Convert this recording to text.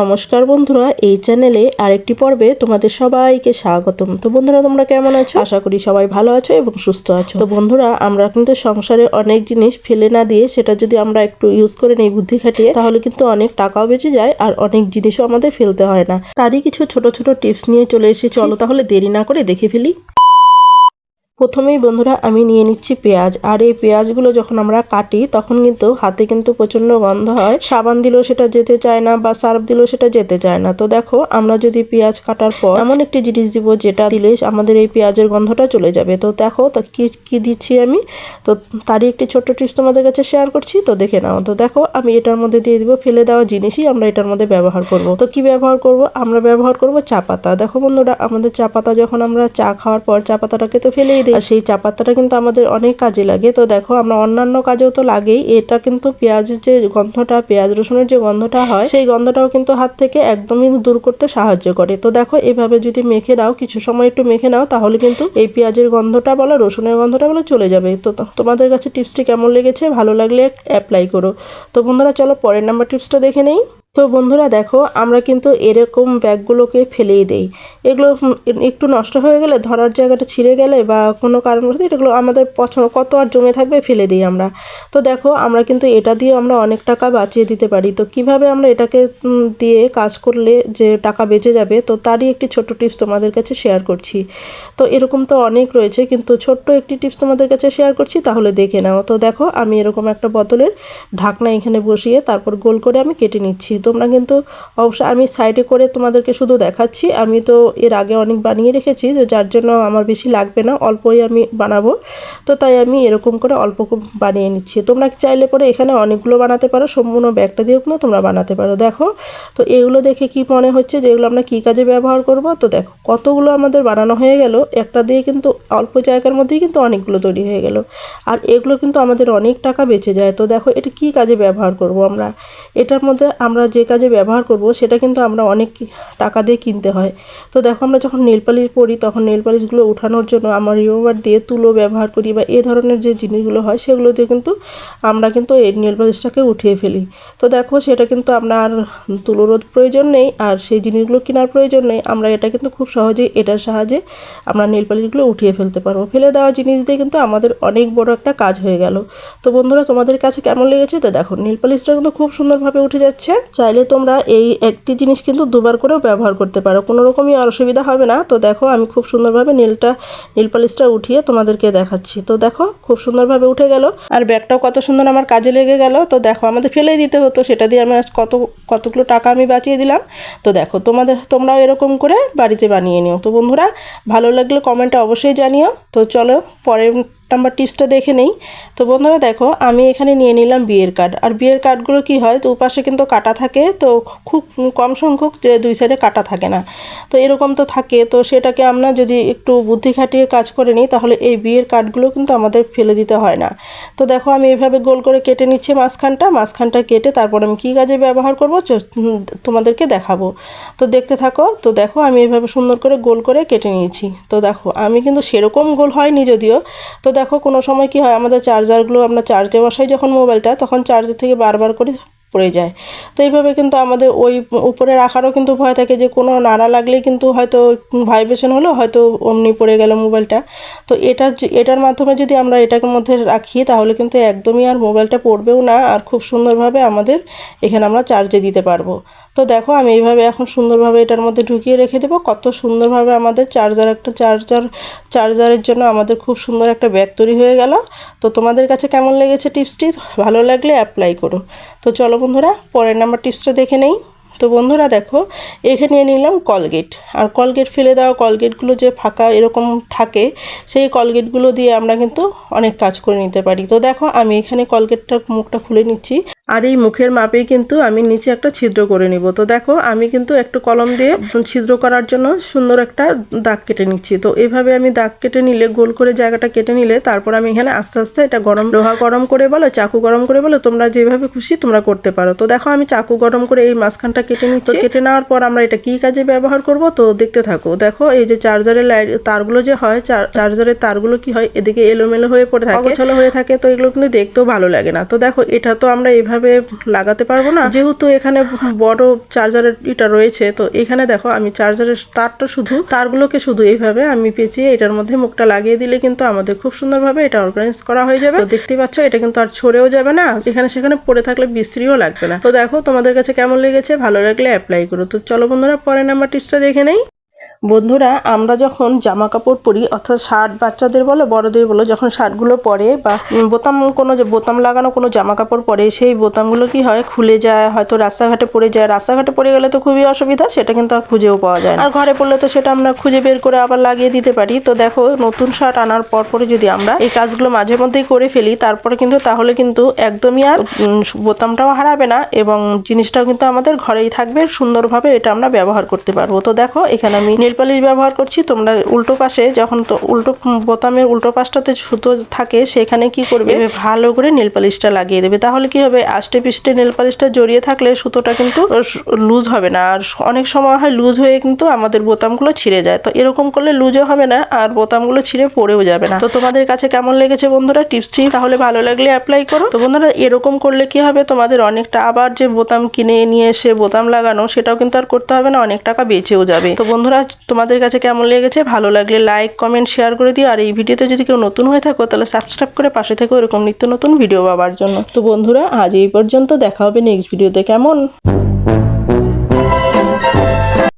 নমস্কার বন্ধুরা, এই চ্যানেলে আরেকটি পর্বে তোমাদের সবাইকে স্বাগতম। তো বন্ধুরা, তোমরা কেমন আছো? আশা করি সবাই ভালো আছো এবং সুস্থ আছো। তো বন্ধুরা, আমরা কিন্তু সংসারে অনেক জিনিস ফেলে না দিয়ে সেটা যদি আমরা একটু ইউজ করে নেই বুদ্ধি খাটিয়ে, তাহলে কিন্তু অনেক টাকাও বেঁচে যায় আর অনেক জিনিসও আমাদের ফেলতে হয় না। তারই কিছু ছোট ছোট টিপস নিয়ে চলে এসেছি। চলো তাহলে দেরি না করে দেখে ফেলি। প্রথমেই বন্ধুরা আমি নিয়ে নিচ্ছি পেঁয়াজ। আর এই পেঁয়াজগুলো যখন আমরা কাটি, তখন কিন্তু হাতে কিন্তু প্রচণ্ড গন্ধ হয়। সাবান দিলেও সেটা যেতে চায় না বা সার্ফ দিলেও সেটা যেতে চায় না। তো দেখো, আমরা যদি পেঁয়াজ কাটার পর এমন একটি জিনিস দিব যেটা দিলে আমাদের এই পেঁয়াজের গন্ধটা চলে যাবে। তো দেখো, তো কি কি দিচ্ছি আমি? তো তারই একটি ছোট্ট টিপস তোমাদের কাছে শেয়ার করছি। তো দেখে নাও। তো দেখো, আমি এটার মধ্যে দিয়ে দিব ফেলে দেওয়া জিনিসই। আমরা এটার মধ্যে ব্যবহার করব। তো কি ব্যবহার করব? আমরা ব্যবহার করব চা পাতা। দেখো বন্ধুরা, আমাদের চা পাতা যখন আমরা চা খাওয়ার পর চা পাতাটাকে তো ফেলেই দিই সেই চা পাতাটা কিন্তু আমাদের অনেক কাজে লাগে। তো দেখো, আমরা অন্যান্য কাজেও তো লাগেই। এটা কিন্তু পেঁয়াজের যে গন্ধটা, পেঁয়াজ রসুনের যে গন্ধটা হয়, সেই গন্ধটাও কিন্তু হাত থেকে একদমই দূর করতে সাহায্য করে। তো দেখো, এভাবে যদি মেখে নাও, কিছু সময় একটু মেখে নাও, তাহলে কিন্তু এই পেঁয়াজের গন্ধটা বলো, রসুনের গন্ধটা বলো, চলে যাবে। তো- তোমাদের কাছে টিপসটি কেমন লেগেছে? ভালো লাগলে অ্যাপ্লাই করো। তো বন্ধুরা, চলো পরের নাম্বার টিপসটা দেখে নেই। তো বন্ধুরা দেখো, আমরা কিন্তু এরকম ব্যাগগুলোকে ফেলেই দেই। এগুলো একটু নষ্ট হয়ে গেলে, ধরার জায়গাটা ছিঁড়ে গেলে বা কোনো কারণবশত এগুলো আমাদের পছন্দ, কত আর জমে থাকবে ফেলে দিই আমরা। তো দেখো, আমরা কিন্তু এটা দিয়ে আমরা অনেক টাকা বাঁচিয়ে দিতে পারি। তো কীভাবে আমরা এটাকে দিয়ে কাজ করলে যে টাকা বেঁচে যাবে, তো তারই একটি ছোট্ট টিপস তোমাদের কাছে শেয়ার করছি। তো এরকম তো অনেক রয়েছে, কিন্তু ছোট্ট একটি টিপস তোমাদের কাছে শেয়ার করছি, তাহলে দেখে নাও। তো দেখো, আমি এরকম একটা বোতলের ঢাকনা এখানে বসিয়ে তারপর গোল করে আমি কেটে নিচ্ছি। তোমরা কিন্তু অবশ্যই আমি সাইডে করে তোমাদেরকে শুধু দেখাচ্ছি। আমি তো এর আগে অনেক বানিয়ে রেখেছি, তো যার জন্য আমার বেশি লাগবে না, অল্পই আমি বানাবো। তো তাই আমি এরকম করে অল্প বানিয়ে নিচ্ছি। তোমরা চাইলে পরে এখানে অনেকগুলো বানাতে পারো, সম্পূর্ণ ব্যাগটা দিয়েও কিন্তু তোমরা বানাতে পারো। দেখো, তো এগুলো দেখে কি মনে হচ্ছে যে এগুলো আমরা কী কাজে ব্যবহার করব? তো দেখো, কতগুলো আমাদের বানানো হয়ে গেল, একটা দিয়ে কিন্তু অল্প জায়গার মধ্যেই কিন্তু অনেকগুলো তৈরি হয়ে গেল। আর এগুলো কিন্তু আমাদের অনেক টাকা বেঁচে যায়। তো দেখো, এটা কী কাজে ব্যবহার করব আমরা? এটার মধ্যে আমরা যে কাজে ব্যবহার করব, সেটা কিন্তু আমরা অনেক টাকা দিয়ে কিনতে হয়। তো দেখো আমরা যখন নেল পালিশ পরি, তখন নেল পালিশগুলো উঠানোর জন্য আমরা রিমুভার দিয়ে তুলো ব্যবহার করি বা এ ধরনের যে জিনিসগুলো হয়, সেগুলো দিয়ে কিন্তু আমরা কিন্তু এই নেল পালিশটাকে উঠিয়ে ফেলি। তো দেখো সেটা কিন্তু আমরা আর তুলোর প্রয়োজন নেই আর সেই জিনিসগুলো কেনার প্রয়োজন নেই। আমরা এটা কিন্তু খুব সহজেই এটার সাহায্যে আমরা নেল পালিশগুলো উঠিয়ে ফেলতে পারব। ফেলে দেওয়া জিনিস দিয়ে কিন্তু আমাদের অনেক বড় একটা কাজ হয়ে গেল। তো বন্ধুরা, তোমাদের কাছে কেমন লেগেছে? তো দেখো, নীল পালিশটা কিন্তু খুব সুন্দরভাবে উঠে যাচ্ছে। চাইলে তোমরা এই একটি জিনিস কিন্তু দুবার করেও ব্যবহার করতে পারো। কোনো রকমই আর অসুবিধা হবে না। তো দেখো, আমি খুব সুন্দরভাবে নীলটা, নীল পালিশটা উঠিয়ে তোমাদেরকে দেখাচ্ছি। তো দেখো, খুব সুন্দরভাবে উঠে গেল। আর ব্যাগটাও কত সুন্দর আমার কাজে লেগে গেল। তো দেখো, আমাদের ফেলেই দিতে হতো। সেটা দিয়ে আমি আজ কত, কতগুলো টাকা আমি বাঁচিয়ে দিলাম। তো দেখো, তোমাদের, তোমরাও এরকম করে বাড়িতে বানিয়ে নিও। তো বন্ধুরা, ভালো লাগলে কমেন্টে অবশ্যই জানিও। তো চলো, পরের নাম্বার টিপসটা দেখে নেই। তো বন্ধুরা দেখো, আমি এখানে নিয়ে নিলাম বিয়ের কার্ড। আর বিয়ের কার্ডগুলো কি হয়, তো পাশে কিন্তু কাটা থাকে, তো খুব কম সংখ্যক দুই সাইডে কাটা থাকে না। তো এরকম তো থাকে। তো সেটাকে আমরা যদি একটু বুদ্ধি খাটিয়ে কাজ করে নিই, তাহলে এই বিয়ের কাঠগুলো কিন্তু আমাদের ফেলে দিতে হয় না। তো দেখো আমি এভাবে গোল করে কেটে নিচ্ছি মাঝখানটা মাঝখানটা কেটে তারপর আমি কী কাজে ব্যবহার করব তোমাদেরকে দেখাবো। তো দেখতে থাকো, তো দেখো আমি এভাবে সুন্দর করে গোল করে কেটে নিয়েছি। তো দেখো আমি কিন্তু সেরকম গোল হয়নি যদিও। তো দেখো কোনো সময় কি হয়, আমাদের চার্জারগুলো আমরা চার্জে বসাই যখন মোবাইলটা তখন চার্জার থেকে বারবার করে পড়ে যায়। তো এইভাবে কিন্তু আমাদের ওই উপরে রাখারও কিন্তু ভয় থাকে যে কোনো নাড়া লাগলেই কিন্তু হয়তো ভাইব্রেশন হলো, হয়তো অমনি পড়ে গেল মোবাইলটা। তো এটার এটার মাধ্যমে যদি আমরা এটাকে মধ্যে রাখি তাহলে কিন্তু একদমই আর মোবাইলটা পড়বেও না, আর খুব সুন্দরভাবে আমাদের এখানে আমরা চার্জে দিতে পারব। তো দেখো, আমি এইভাবে এখন সুন্দরভাবে এটার মধ্যে ঢুকিয়ে রেখে দেবো। কত সুন্দরভাবে আমাদের চার্জার একটা চার্জার চার্জারের জন্য আমাদের খুব সুন্দর একটা ব্যাগ তৈরি হয়ে গেল। তো তোমাদের কাছে কেমন লেগেছে টিপসটি? ভালো লাগলে অ্যাপ্লাই করো। তো চলো বন্ধুরা, পরের নাম্বার টিপসটা দেখে নেই। তো বন্ধুরা দেখো, এখানে নিলাম কলগেট আর কলগেট ফেলে দেওয়া কলগেটগুলো যে ফাঁকা এরকম থাকে, সেই কলগেটগুলো দিয়ে আমরা কিন্তু অনেক কাজ করে নিতে পারি। তো দেখো, আমি এখানে কলগেটটার মুখটা খুলে নিচ্ছি। আর এই মুখের মাপেই কিন্তু আমি নিচে একটা ছিদ্র করে নিব। তো দেখো আমি কিন্তু একটু কলম দিয়ে ছিদ্র করার জন্য সুন্দর একটা দাগ কেটে নিচ্ছি। তো এভাবে আমি দাগ কেটে নিলে গোল করে জায়গাটা কেটে নিলে তারপর আমি এখানে আস্তে আস্তে এটা গরম লোহা গরম করে বলো চাকু গরম করে বলো তোমরা যেভাবে খুশি তোমরা করতে পারো। তো দেখো আমি চাকু গরম করে এই মাঝখানটা কেটে নিচ্ছি। কেটে নেওয়ার পর আমরা এটা কি কাজে ব্যবহার করব? তো দেখতে থাকো। দেখো এই যে চার্জারের লাইট তারগুলো যে হয় চার- চার্জারের তারগুলো কি হয়? এদিকে এলোমেলো হয়ে পড়ে থাকে। ছলো হয়ে থাকে। তো এগুলো কিন্তু দেখতেও ভালো লাগে না। তো দেখো এটা তো আমরা এইভাবে এইভাবে লাগাতে পারব না। যেহেতু এখানে বড় চার্জারের এটা রয়েছে, তো এখানে দেখো আমি চার্জারের তারটা শুধু, তারগুলোকে শুধু এইভাবে আমি পেঁচিয়ে এটার মধ্যে মুখটা লাগিয়ে দিলে কিন্তু আমাদের খুব সুন্দরভাবে এটা অর্গানাইজ করা হয়ে যাবে। তো দেখতেই পাচ্ছ, এটা কিন্তু আর ছড়েও যাবে না, এখানে সেখানে পড়ে থাকলে বিশ্রীও লাগবে না। তো দেখো তোমাদের কাছে কেমন লেগেছে, ভালো লাগলে অ্যাপ্লাই করো। তো চলো বন্ধুরা, পরের নাম্বার টিপসটা দেখে নেই। বন্ধুরা, আমরা যখন জামা কাপড় পরি, অর্থাৎ শার্ট বাচ্চাদের বলো, বড়দের বলো, যখন শার্টগুলো পরে বা বোতাম কোনো যে বোতাম লাগানো কোনো জামা কাপড় পরে, সেই বোতামগুলো কি হয়? খুলে যায়, হয়তো রাস্তাঘাটে পড়ে যায়। রাস্তাঘাটে পড়ে গেলে তো খুবই অসুবিধা, সেটা কিন্তু আর খুঁজেও পাওয়া যায়। আর ঘরে পড়লে তো সেটা আমরা খুঁজে বের করে আবার লাগিয়ে দিতে পারি। তো দেখো, নতুন শার্ট আনার পর পরে যদি আমরা এই কাজগুলো মাঝে মধ্যেই করে ফেলি, তারপরে কিন্তু, তাহলে কিন্তু একদমই আর বোতামটাও হারাবে না এবং জিনিসটাও কিন্তু আমাদের ঘরেই থাকবে সুন্দরভাবে, এটা আমরা ব্যবহার করতে পারব। তো দেখো, এখানে আমি নেল পালিশ ব্যবহার করছি, তোমরা উল্টো পাশে যখন তো উল্টো বোতামের উল্টো পাশটাতে সুতো থাকে, সেখানে কি করবে? ভালো করে নেল পালিশটা লাগিয়ে দেবে। তাহলে কি হবে? আষ্টে পিষ্টে নেল পালিশটা জড়িয়ে থাকলে সুতোটা কিন্তু লুজ হবে না। আর অনেক সময় হয় লুজ হয়ে কিন্তু আমাদের বোতামগুলো ছিঁড়ে যায়। তো এরকম করলে লুজও হবে না, আর বোতামগুলো ছিঁড়ে পড়েও যাবে না। তো তোমাদের কাছে কেমন লেগেছে বন্ধুরা টিপসটি তাহলে ভালো লাগলে অ্যাপ্লাই করো। তো বন্ধুরা, এরকম করলে কি হবে? তোমাদের অনেকটা আবার যে বোতাম কিনে নিয়ে এসে বোতাম লাগানো, সেটাও কিন্তু আর করতে হবে না, অনেক টাকা বেঁচেও যাবে। তো বন্ধুরা তোমাদের কাছে কেমন লেগেছে? ভালো লাগলে লাইক কমেন্ট শেয়ার করে দিও। আর এই ভিডিওতে যদি কেউ নতুন হয়ে থাকো, তাহলে সাবস্ক্রাইব করে পাশে থেকে এরকম নিত্য নতুন ভিডিও পাওয়ার জন্য। তো বন্ধুরা, আজ এই পর্যন্ত দেখা হবে নেক্সট ভিডিওতে কেমন?